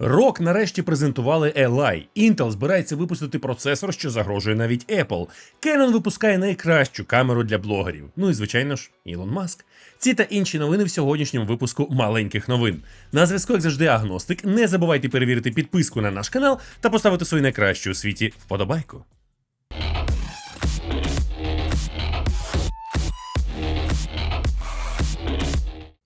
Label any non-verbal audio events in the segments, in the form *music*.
ROG нарешті презентували Eli. Intel збирається випустити процесор, що загрожує навіть Apple. Canon випускає найкращу камеру для блогерів. Ну і звичайно ж, Ілон Маск. Ці та інші новини в сьогоднішньому випуску маленьких новин. На зв'язку, як завжди, агностик. Не забувайте перевірити підписку на наш канал та поставити свою найкращу у світі вподобайку.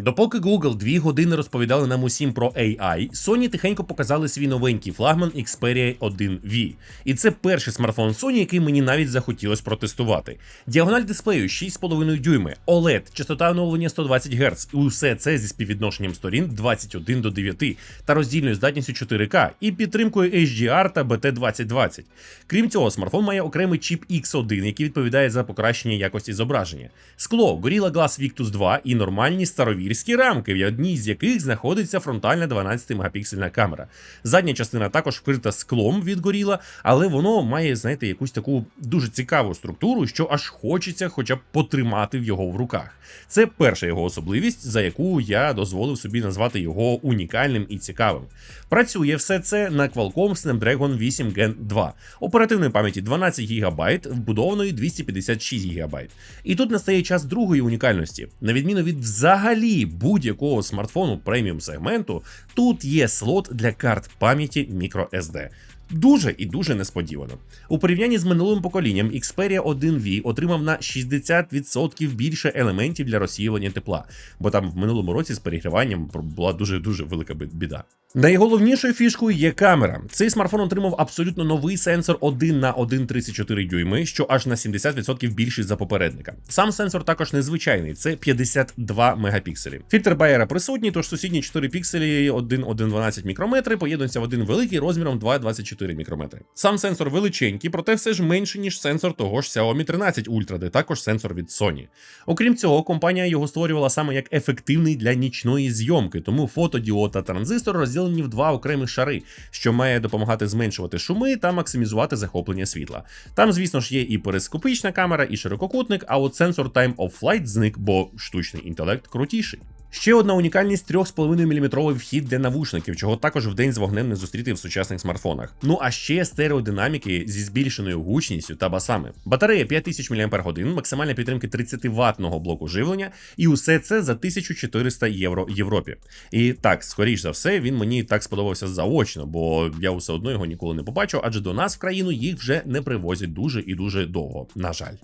Допоки Google дві години розповідали нам усім про AI, Sony тихенько показали свій новенький флагман Xperia 1V. І це перший смартфон Sony, який мені навіть захотілось протестувати. Діагональ дисплею 6,5 дюйми, OLED, частота оновлення 120 Гц, і усе це зі співвідношенням сторін 21 до 9 та роздільною здатністю 4К і підтримкою HDR та BT2020. Крім цього, смартфон має окремий чіп X1, який відповідає за покращення якості зображення. Скло Gorilla Glass Victus 2 і нормальні старовірські рамки, в одній з яких знаходиться фронтальна 12 мегапіксельна камера. Задня частина також вкрита склом від Gorilla, але воно має, знаєте, якусь таку дуже цікаву структуру, що аж хочеться хоча б потримати в його в руках. Це перша його особливість, за яку я дозволив собі назвати його унікальним і цікавим. Працює все це на Qualcomm Snapdragon 8 Gen 2, оперативної пам'яті 12 ГБ, вбудованої 256 ГБ. І тут настає час другої унікальності. На відміну від взагалі будь-якого смартфону преміум сегменту, тут є слот для карт пам'яті microSD. Дуже і дуже несподівано. У порівнянні з минулим поколінням Xperia 1V отримав на 60% більше елементів для розсіювання тепла, бо там в минулому році з перегріванням була дуже дуже велика біда. Найголовнішою фішкою є камера. Цей смартфон отримав абсолютно новий сенсор 1 на 1,34 дюйми, що аж на 70% більший за попередника. Сам сенсор також незвичайний, це 52 мегапікселі. Фільтр Байера присутній, тож сусідні 4 пікселі 1,112 мікрометри поєднуються в один великий розміром 2,24 мікрометри. Сам сенсор величенький, проте все ж менший, ніж сенсор того ж Xiaomi 13 Ultra, де також сенсор від Sony. Окрім цього, компанія його створювала саме як ефективний для нічної зйомки, тому фотодіод та транзистор розділені в два окремі шари, що має допомагати зменшувати шуми та максимізувати захоплення світла. Там, звісно ж, є і перископична камера, і ширококутник, а от сенсор Time of Flight зник, бо штучний інтелект крутіший. Ще одна унікальність 3,5 мм вхід для навушників, чого також вдень з вогнем не зустріти в сучасних смартфонах. Ну а ще стереодинаміки зі збільшеною гучністю та басами. Батарея 5000 мАч, максимальна підтримка 30 ватного блоку живлення, і усе це за 1400 євро в Європі. І так, скоріш за все, він мені так сподобався заочно, бо я все одно його ніколи не побачу, адже до нас в країну їх вже не привозять дуже і дуже довго. На жаль.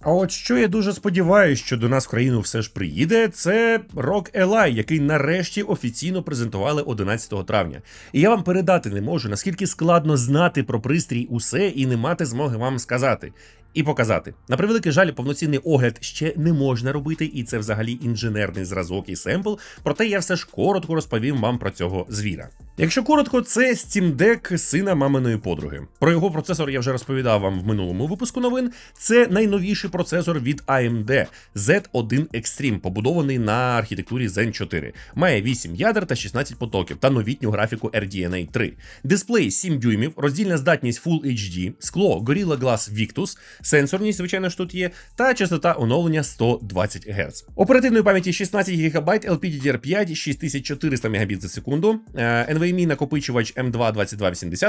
А от що я дуже сподіваюся, що до нас в країну все ж приїде, це ROG Ally, який нарешті офіційно презентували 11 травня. І я вам передати не можу, наскільки складно знати про пристрій усе і не мати змоги вам сказати. І показати. На превеликий жаль, повноцінний огляд ще не можна робити, і це взагалі інженерний зразок і семпл. Проте я все ж коротко розповім вам про цього звіра. Якщо коротко, це Steam Deck сина маминої подруги. Про його процесор я вже розповідав вам в минулому випуску новин. Це найновіший процесор від AMD Z1 Extreme, побудований на архітектурі Zen 4. Має 8 ядер та 16 потоків та новітню графіку RDNA 3. Дисплей 7 дюймів, роздільна здатність Full HD, скло Gorilla Glass Victus, сенсорність, звичайно ж тут є, та частота оновлення 120 Гц. Оперативної пам'яті 16 ГБ, LPDDR5 6400 Мбіт за секунду. NVMe накопичувач M2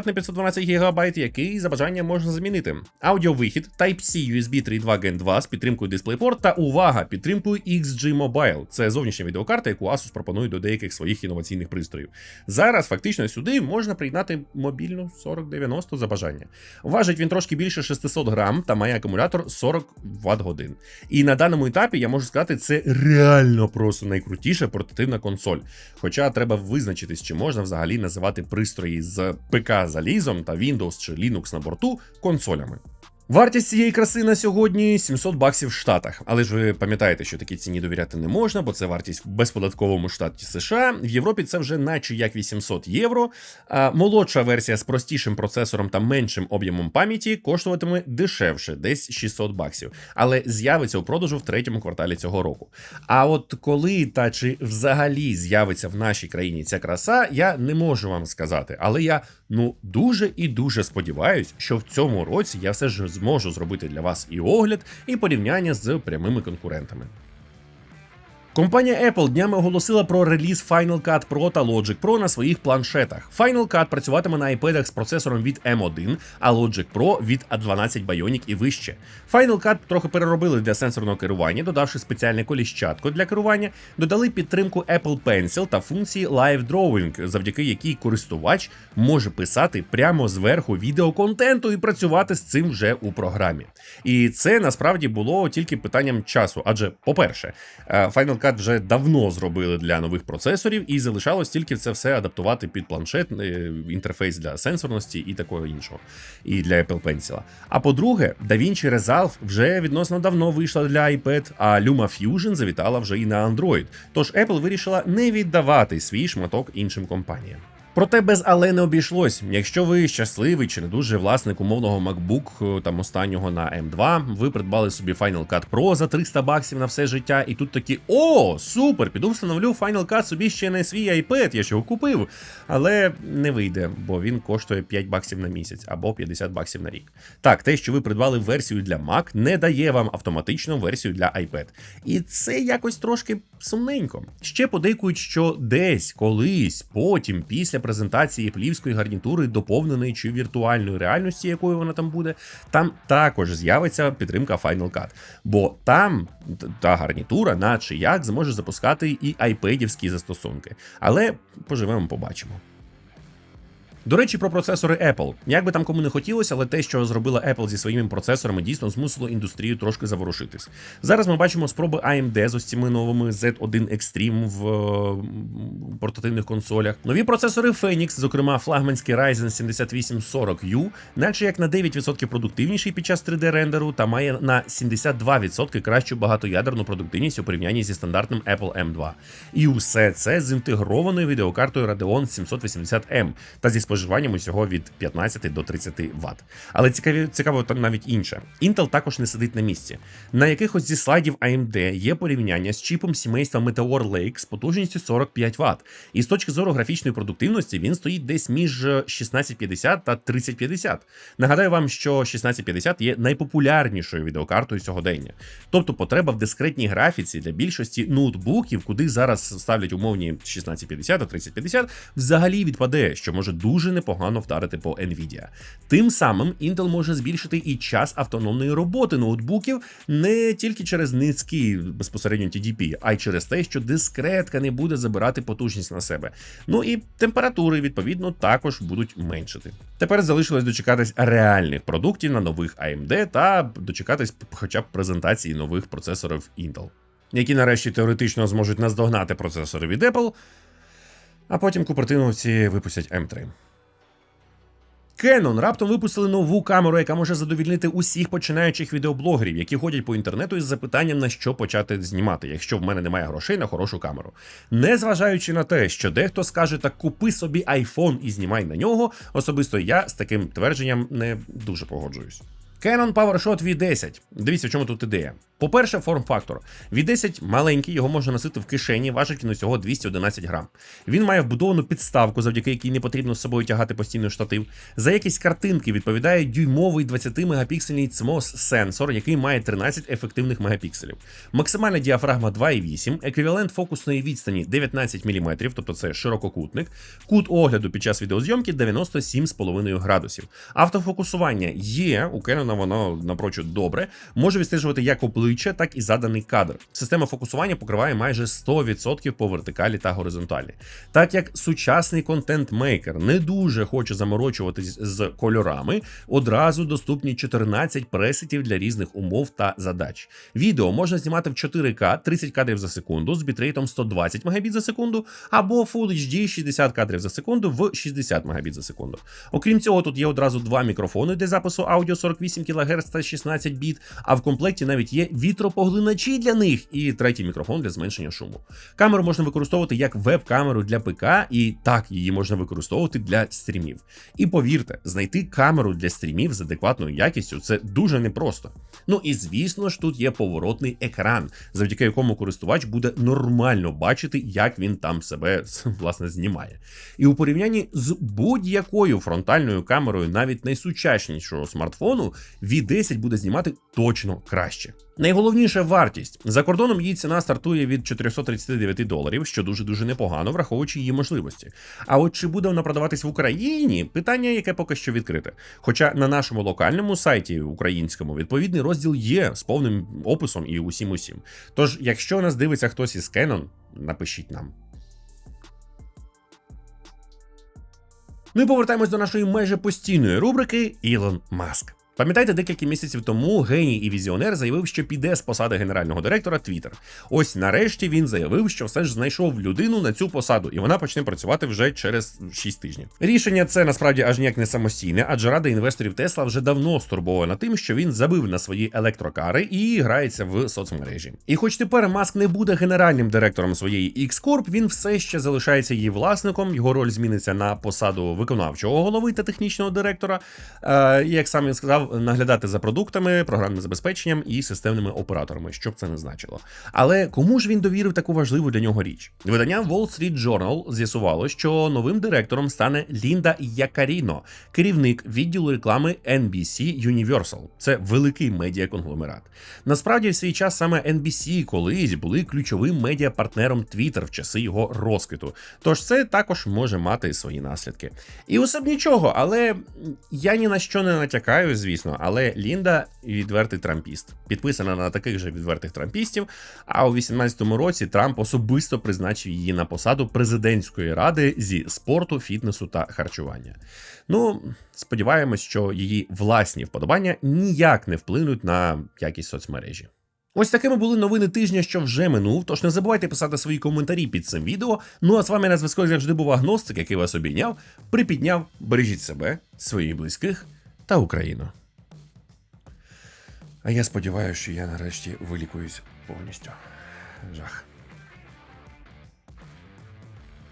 на 512 ГБ, який за бажанням можна замінити. Аудіовихід Type-C USB 3.2 Gen 2 з підтримкою DisplayPort та увага, підтримкою XG Mobile. Це зовнішня відеокарта, яку Asus пропонує до деяких своїх інноваційних пристроїв. Зараз фактично сюди можна приєднати мобільну 4090 за бажання. Важить він трошки більше 600 грам та має акумулятор 40 Вт годин. І на даному етапі я можу сказати, це реально просто найкрутіша портативна консоль. Хоча треба визначитись, чи можна взагалі називати пристрої з ПК залізом та Windows чи Linux на борту консолями. Вартість цієї краси на сьогодні 700 баксів в Штатах. Але ж ви пам'ятаєте, що такій ціні довіряти не можна, бо це вартість в безподатковому штаті США. В Європі це вже наче як 800 євро. А молодша версія з простішим процесором та меншим об'ємом пам'яті коштуватиме дешевше, десь 600 баксів. Але з'явиться у продажу в третьому кварталі цього року. А от коли та чи взагалі з'явиться в нашій країні ця краса, я не можу вам сказати. Але я ну дуже і дуже сподіваюсь, що в цьому році я все ж зможу зробити для вас і огляд, і порівняння з прямими конкурентами. Компанія Apple днями оголосила про реліз Final Cut Pro та Logic Pro на своїх планшетах. Final Cut працюватиме на iPad з процесором від M1, а Logic Pro від A12 Bionic і вище. Final Cut трохи переробили для сенсорного керування, додавши спеціальне коліщатко для керування, додали підтримку Apple Pencil та функції Live Drawing, завдяки якій користувач може писати прямо зверху відеоконтенту і працювати з цим вже у програмі. І це насправді було тільки питанням часу. Адже, по-перше, е, Final Cut вже давно зробили для нових процесорів, і залишалось тільки це все адаптувати під планшет, е, інтерфейс для сенсорності і такого іншого, і для Apple Pencil. А по-друге, DaVinci Resolve вже відносно давно вийшла для iPad, а Luma Fusion завітала вже і на Android. Тож Apple вирішила не віддавати свій шматок іншим компаніям. Проте без але не обійшлось. Якщо ви щасливий чи не дуже власник умовного MacBook е, там останнього на M2, ви придбали собі Final Cut Pro за 300 баксів на все життя, і тут такі о, супер! Піду встановлю Final Cut собі ще на свій iPad, я ж його купив. Але не вийде, бо він коштує 5 баксів на місяць або 50 баксів на рік. Так, те, що ви придбали версію для Mac, не дає вам автоматично версію для iPad. І це якось трошки сумненько. Ще подейкують, що десь, колись, потім, після презентації плівської гарнітури, доповненої чи віртуальної реальності, якою вона там буде, там також з'явиться підтримка Final Cut. Бо там та гарнітура, наче як, зможе запускати і айпедівські застосунки. Але поживемо, побачимо. До речі, про процесори Apple. Як би там кому не хотілося, але те, що зробила Apple зі своїми процесорами, дійсно змусило індустрію трошки заворушитись. Зараз ми бачимо спроби AMD з ось цими новими Z1 Extreme в е, портативних консолях. Нові процесори Phoenix, зокрема флагманський Ryzen 7840U, наче як на 9% продуктивніший під час 3D-рендеру та має на 72% кращу багатоядерну продуктивність у порівнянні зі стандартним Apple M2. І усе це з інтегрованою відеокартою Radeon 780M та зі споживанням усього від 15 до 30 Вт. Але цікаві, цікаво навіть інше. Intel також не сидить на місці. На якихось зі слайдів AMD є порівняння з чіпом сімейства Meteor Lake з потужністю 45 Вт. І з точки зору графічної продуктивності він стоїть десь між 1650 та 3050. Нагадаю вам, що 1650 є найпопулярнішою відеокартою сьогодення. Тобто потреба в дискретній графіці для більшості ноутбуків, куди зараз ставлять умовні 1650 та 3050, взагалі відпаде, що може дуже дуже непогано вдарити по Nvidia. Тим самим Intel може збільшити і час автономної роботи ноутбуків не тільки через низький безпосередньо TDP, а й через те, що дискретка не буде забирати потужність на себе. Ну і температури, відповідно, також будуть меншити. Тепер залишилось дочекатись реальних продуктів на нових AMD та дочекатись хоча б презентації нових процесорів Intel. Які нарешті теоретично зможуть наздогнати процесори від Apple, а потім купертиновці випустять M3. Canon раптом випустили нову камеру, яка може задовільнити усіх починаючих відеоблогерів, які ходять по інтернету із запитанням на що почати знімати, якщо в мене немає грошей на хорошу камеру. Незважаючи на те, що дехто скаже, так купи собі iPhone і знімай на нього. Особисто я з таким твердженням не дуже погоджуюсь. Canon PowerShot V10. Дивіться, в чому тут ідея. По-перше, форм-фактор. V10 маленький, його можна носити в кишені, важить він усього 211 грам. Він має вбудовану підставку, завдяки якій не потрібно з собою тягати постійно штатив. За якісь картинки відповідає дюймовий 20-мегапіксельний CMOS сенсор, який має 13 ефективних мегапікселів. Максимальна діафрагма 2,8, еквівалент фокусної відстані 19 мм, тобто це ширококутник. Кут огляду під час відеозйомки 97,5 градусів. Автофокусування є, у Canon воно напрочуд добре, може відстежувати як обличчя, так і заданий кадр. Система фокусування покриває майже 100% по вертикалі та горизонталі. Так як сучасний контент-мейкер не дуже хоче заморочуватись з кольорами, одразу доступні 14 пресетів для різних умов та задач. Відео можна знімати в 4К 30 кадрів за секунду з бітрейтом 120 Мбіт за секунду, або Full HD 60 кадрів за секунду в 60 Мбіт за секунду. Окрім цього, тут є одразу два мікрофони для запису аудіо 48 кГц та 16 біт, а в комплекті навіть є вітропоглиначі для них і третій мікрофон для зменшення шуму. Камеру можна використовувати як веб-камеру для ПК, і так її можна використовувати для стрімів. І повірте, знайти камеру для стрімів з адекватною якістю це дуже непросто. Ну і звісно ж, тут є поворотний екран, завдяки якому користувач буде нормально бачити, як він там себе *laughs* власне знімає. І у порівнянні з будь-якою фронтальною камерою, навіть найсучаснішого смартфону, V10 буде знімати точно краще. Найголовніша вартість за кордоном її ціна стартує від 439 доларів, що дуже дуже непогано, враховуючи її можливості. А от чи буде вона продаватись в Україні? Питання, яке поки що відкрите. Хоча на нашому локальному сайті українському відповідний розділ є з повним описом і усім усім. Тож, якщо нас дивиться хтось із Canon, напишіть нам. І повертаємось до нашої майже постійної рубрики Ілон Маск. Пам'ятаєте, декілька місяців тому геній і візіонер заявив, що піде з посади генерального директора Twitter. Ось нарешті він заявив, що все ж знайшов людину на цю посаду, і вона почне працювати вже через 6 тижнів. Рішення це насправді аж ніяк не самостійне, адже рада інвесторів Тесла вже давно стурбована тим, що він забив на свої електрокари і грається в соцмережі. І хоч тепер Маск не буде генеральним директором своєї X-Corp, він все ще залишається її власником. Його роль зміниться на посаду виконавчого голови та технічного директора. Е, як сам він сказав, наглядати за продуктами, програмним забезпеченням і системними операторами, що б це не значило. Але кому ж він довірив таку важливу для нього річ? Видання Wall Street Journal з'ясувало, що новим директором стане Лінда Якаріно, керівник відділу реклами NBC Universal. Це великий медіаконгломерат. Насправді, в свій час саме NBC колись були ключовим медіапартнером Twitter в часи його розквіту. Тож це також може мати свої наслідки. І усе б нічого, але я ні на що не натякаю, звісно. Але Лінда відвертий трампіст, підписана на таких же відвертих трампістів. А у 18-му році Трамп особисто призначив її на посаду президентської ради зі спорту, фітнесу та харчування. Ну, сподіваємось, що її власні вподобання ніяк не вплинуть на якість соцмережі. Ось такими були новини тижня, що вже минув. Тож не забувайте писати свої коментарі під цим відео. Ну а з вами на зв'язку завжди був агностик, який вас обійняв, припідняв, бережіть себе, своїх близьких та Україну. А я сподіваюся, що я нарешті вилікуюсь повністю. Жах.